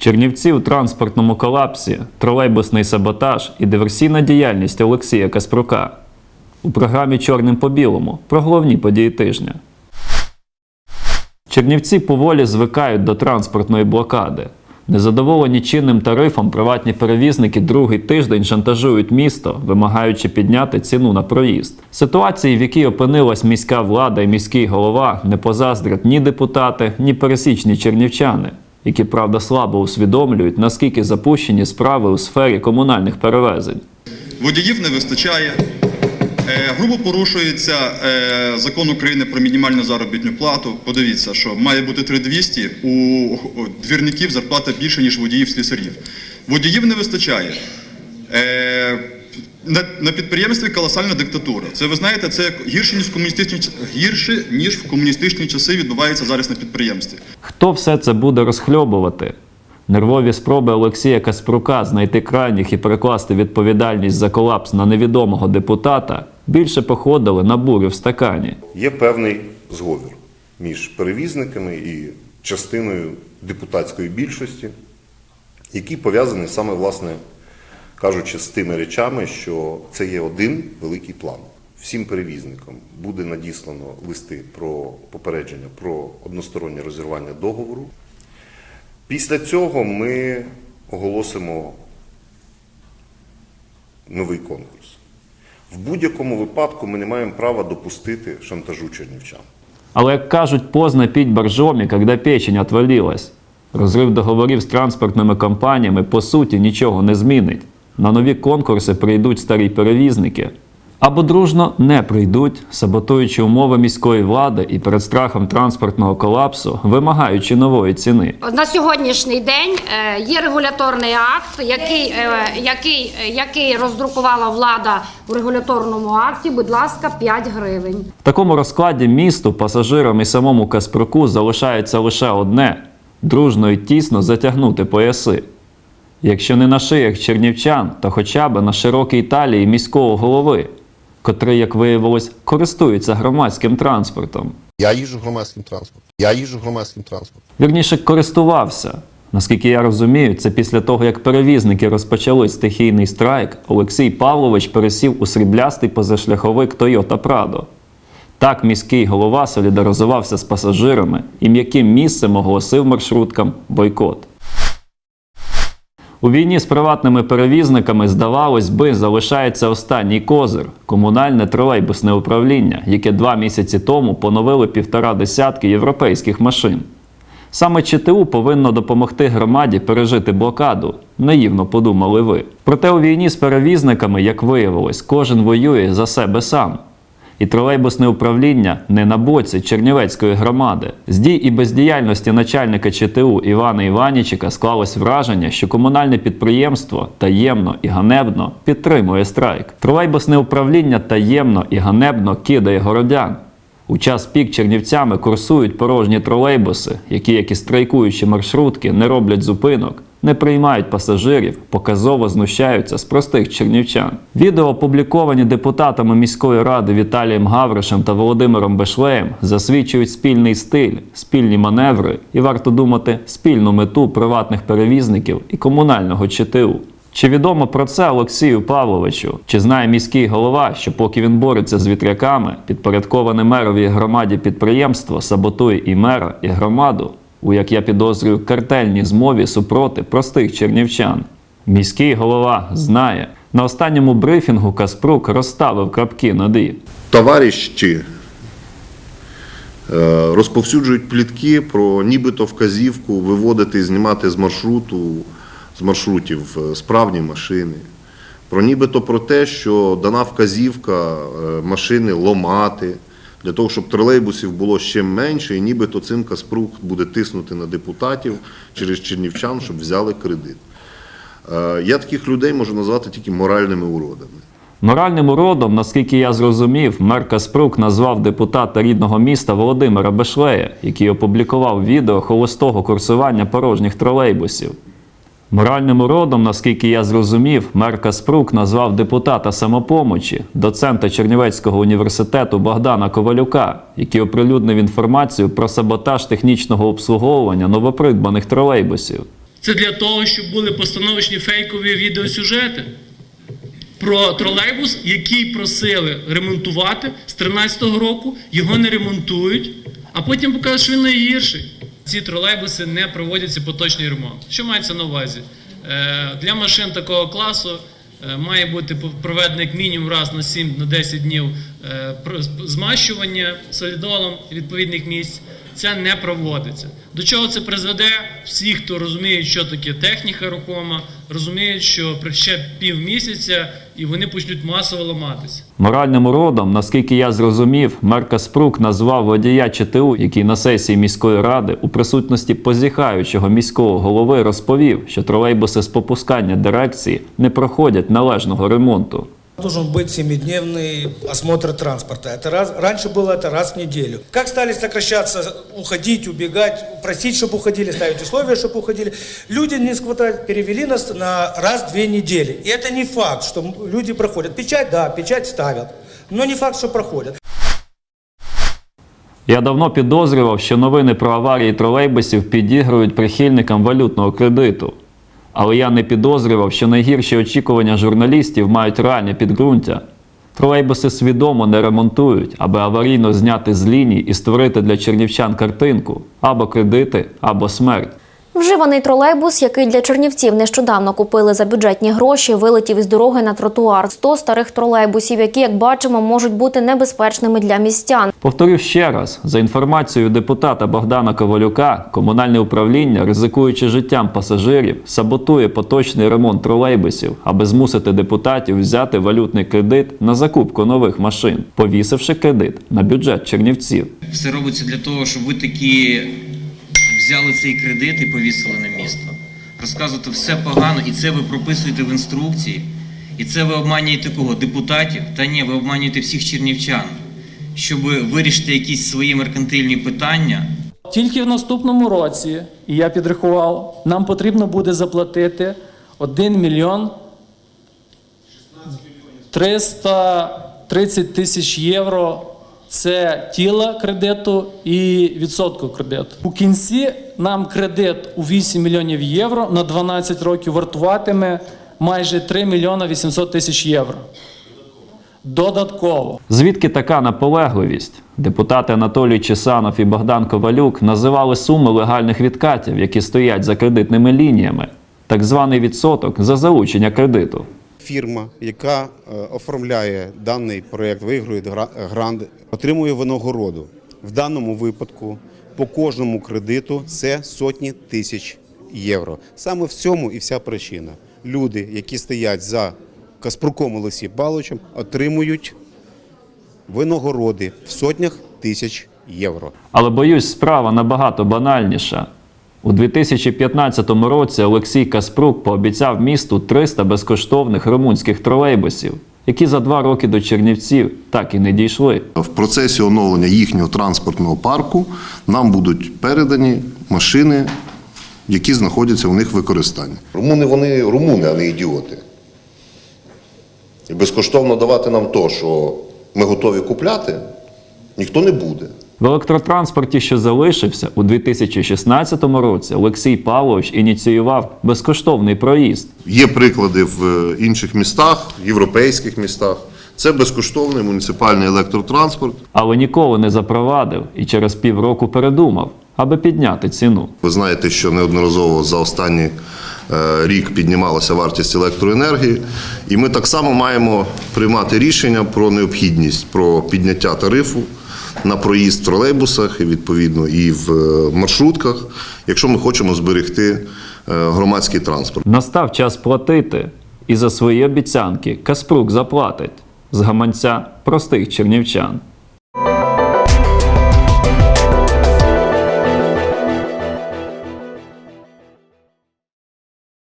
Чернівці у транспортному колапсі, тролейбусний саботаж і диверсійна діяльність Олексія Каспрука. У програмі Чорним по білому про головні події тижня. Чернівці поволі звикають до транспортної блокади. Незадоволені чинним тарифом, приватні перевізники другий тиждень шантажують місто, вимагаючи підняти ціну на проїзд. Ситуації, в якій опинилась міська влада і міський голова, не позаздрять ні депутати, ні пересічні чернівчани, які правда слабо усвідомлюють, наскільки запущені справи у сфері комунальних перевезень. Водіїв не вистачає. Е, Грубо порушується е, закон України про мінімальну заробітну плату. Подивіться, що має бути 3200, у двірників зарплата більше, ніж водіїв слісарів. Водіїв не вистачає. На, на підприємстві колосальна диктатура. Це ви знаєте, це гірше ніж в комуністичні гірше, ніж в комуністичні часи відбувається зараз на підприємстві. Хто все це буде розхльобувати? Нервові спроби Олексія Каспрука знайти крайніх і перекласти відповідальність за колапс на невідомого депутата більше походили на бурю в стакані. Є певний зговір між перевізниками і частиною депутатської більшості, який пов'язаний саме, власне кажучи, з тими речами, що це є один великий план. Всім перевізникам буде надіслано листи про попередження про одностороннє розірвання договору. Після цього ми оголосимо новий конкурс. В будь-якому випадку ми не маємо права допустити шантажу чернівчан. Але як кажуть, поздно піть боржомі, коли печень отвалилась. Розрив договорів з транспортними компаніями по суті нічого не змінить. На нові конкурси прийдуть старі перевізники. Або дружно не прийдуть, саботуючи умови міської влади і перед страхом транспортного колапсу, вимагаючи нової ціни. На сьогоднішній день е, є регуляторний акт, який, е, який, який роздрукувала влада у регуляторному акті. Будь ласка, 5 гривень. В такому розкладі місту, пасажирам і самому Каспруку залишається лише одне дружно і тісно затягнути пояси. Якщо не на шиях чернівчан, то хоча б на широкій талії міського голови, котрий, як виявилось, користується громадським транспортом. Я їжджу громадським транспортом. Я їжджу громадським транспортом. Вірніше, користувався. Наскільки я розумію, це після того, як перевізники розпочали стихійний страйк, Олексій Павлович пересів у сріблястий позашляховик Toyota Prado. Так міський голова солідаризувався з пасажирами і м'яким місцем оголосив маршруткам бойкот. У війні з приватними перевізниками, здавалось би, залишається останній козир комунальне тролейбусне управління, яке два місяці тому поновили півтора десятки європейських машин. Саме ЧТУ повинно допомогти громаді пережити блокаду, наївно подумали ви. Проте у війні з перевізниками, як виявилось, кожен воює за себе сам. І тролейбусне управління не на боці Чернівецької громади. З дій і бездіяльності начальника ЧТУ Івана Іванічика склалось враження, що комунальне підприємство таємно і ганебно підтримує страйк. Тролейбусне управління таємно і ганебно кидає городян. У час пік чернівцями курсують порожні тролейбуси, які, як і страйкуючі маршрутки, не роблять зупинок, не приймають пасажирів, показово знущаються з простих чернівчан. Відео, опубліковані депутатами міської ради Віталієм Гавришем та Володимиром Бешлеєм, засвідчують спільний стиль, спільні маневри і варто думати спільну мету приватних перевізників і комунального ЧТУ. Чи відомо про це Олексію Павловичу? Чи знає міський голова, що поки він бореться з вітряками, підпорядковане мерові громаді підприємство саботує і мера, і громаду, у як я підозрюю картельній змові супроти простих чернівчан? Міський голова знає. На останньому брифінгу Каспрук розставив крапки над «і». Товариші е, розповсюджують плітки про нібито вказівку виводити і знімати з маршруту, з маршрутів е, справні машини. Про нібито про те, що дана вказівка е, машини ломати, для того, щоб тролейбусів було ще менше, і нібито цим Каспрук буде тиснути на депутатів через чернівчан, щоб взяли кредит. Е, Я таких людей можу назвати тільки моральними уродами. Моральним уродом, наскільки я зрозумів, мер Каспрук назвав депутата рідного міста Володимира Бешлея, який опублікував відео холостого курсування порожніх тролейбусів. Моральним уродом, наскільки я зрозумів, мер Каспрук назвав депутата самопомочі, доцента Чернівецького університету Богдана Ковалюка, який оприлюднив інформацію про саботаж технічного обслуговування новопридбаних тролейбусів. Це для того, щоб були постановочні фейкові відеосюжети про тролейбус, який просили ремонтувати з 13-го року, його не ремонтують, а потім покажуть, що він найгірший. Ці тролейбуси не проводяться поточний ремонт. Що мається на увазі? Е, Для машин такого класу е, має бути проведений як мінімум раз на 7-10 днів е, змащування солідолом відповідних місць. Це не проводиться. До чого це призведе? Всі, хто розуміють, що таке техніка рухома, розуміють, що при ще півмісяця і вони почнуть масово ламатися. Моральним уродом, наскільки я зрозумів, мер Каспрук назвав водія ЧТУ, який на сесії міської ради у присутності позіхаючого міського голови розповів, що тролейбуси з попускання дирекції не проходять належного ремонту. Должен быть семидневный осмотр транспорта. Это раз, раньше было это раз в неделю. Как стали сокращаться, уходить, убегать, просить, чтобы уходили, ставить условия, чтобы уходили. Люди не хватает, перевели нас на раз в две недели. И это не факт, что люди проходят. Печать, да, печать ставят. Но не факт, что проходят. Я давно підозрював, що новини про аварії тролейбусів підігрують прихильникам валютного кредиту. Але я не підозрював, що найгірші очікування журналістів мають реальне підґрунтя. Тролейбуси свідомо не ремонтують, аби аварійно зняти з ліній і створити для чернівчан картинку або кредити, або смерть. Вживаний тролейбус, який для чернівців нещодавно купили за бюджетні гроші, вилетів із дороги на тротуар. 100 старих тролейбусів, які, як бачимо, можуть бути небезпечними для містян. Повторю ще раз: за інформацією депутата Богдана Ковалюка, комунальне управління, ризикуючи життям пасажирів, саботує поточний ремонт тролейбусів, аби змусити депутатів взяти валютний кредит на закупку нових машин, повісивши кредит на бюджет чернівців. Все робиться для того, щоб ви такі взяли цей кредит і повісили на місто. Розказувати все погано, і це ви прописуєте в інструкції. І це ви обманюєте кого? Депутатів? Та ні, ви обманюєте всіх чернівчан, щоб вирішити якісь свої меркантильні питання. Тільки в наступному році, і я підрахував, нам потрібно буде заплатити 1 мільйон 330 тисяч євро. Це тіла кредиту і відсотку кредиту. У кінці нам кредит у 8 мільйонів євро на 12 років вартуватиме майже 3 мільйона 800 тисяч євро. Додатково. Звідки така наполегливість? Депутати Анатолій Чесанов і Богдан Ковалюк називали суми легальних відкатів, які стоять за кредитними лініями, так званий відсоток за залучення кредиту. Фірма, яка е, оформляє даний проєкт, виграє гра- грант, отримує винагороду. В даному випадку по кожному кредиту це сотні тисяч євро. Саме в цьому і вся причина. Люди, які стоять за Каспруком Олексієм Павловичем, отримують винагороди в сотнях тисяч євро. Але боюсь, справа набагато банальніша. У 2015 році Олексій Каспрук пообіцяв місту 300 безкоштовних румунських тролейбусів, які за два роки до Чернівців так і не дійшли. В процесі оновлення їхнього транспортного парку нам будуть передані машини, які знаходяться у них в використанні. Румуни вони румуни, а не ідіоти. І безкоштовно давати нам то, що ми готові купляти, ніхто не буде. В електротранспорті, що залишився у 2016 році, Олексій Павлович ініціював безкоштовний проїзд. Є приклади в е, інших містах, європейських містах. Це безкоштовний муніципальний електротранспорт. але ніколи не запровадив і через півроку передумав, аби підняти ціну. Ви знаєте, що неодноразово за останній е, рік піднімалася вартість електроенергії, і ми так само маємо приймати рішення про необхідність про підняття тарифу на проїзд в тролейбусах і відповідно і в е, маршрутках, якщо ми хочемо зберегти е, громадський транспорт. Настав час платити, і за свої обіцянки Каспрук заплатить з гаманця простих чернівчан.